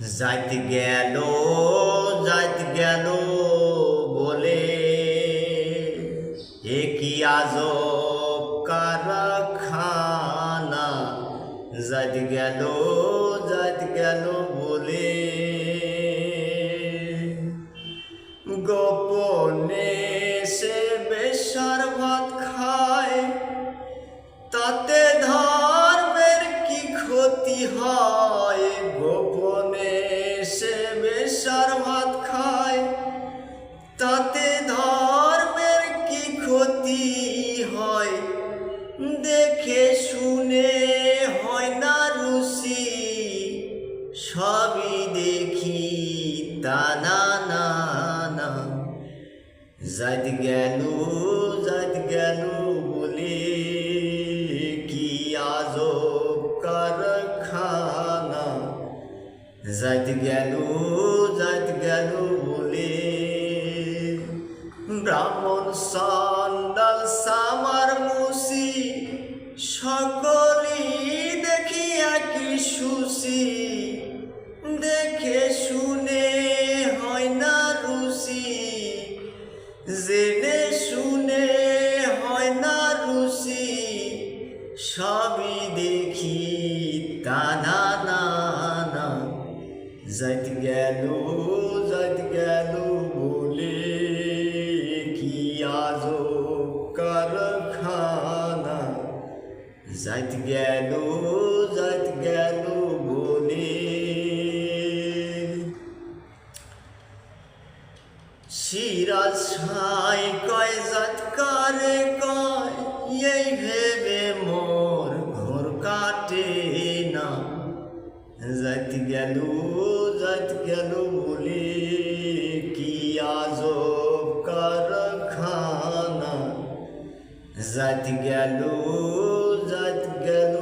যাইতে গেল যাইতে গেল বলে। এ কি আজব কারখানা? যাইতে গেল যাইতে গেল বলে। গোপনে সে বেশার ভাত খায়, তাতে ধর্মের কি ক্ষতি হয়? গোপনে সে বেশার ভাত খায়। তাতে ধর্মের কি ক্ষতি হয়? দেখে শুনে হয় না রুচি। সবই দেখি তা না না না। গেল গেল যাইত গেল যাইত গেল বলে। ব্রাহ্মণ সন্ডাল সামার মুসি, সকলই দেখি একই সুসি। দেখে শুনে হয় না রুচি জেনে শুনে হয় না রুচি সবই দেখি তা না যাইত গেল যাইত গেল বলে কি আজব কারখানা? যাইত গেল যাইত গেল বলে সিরাজ ছাই কয় জাতকারে কয়? এই ভেবে মোর যাইত গেল যাইত গেল বলে কি আজব কারখানা। যাইত গেল যাইত গেল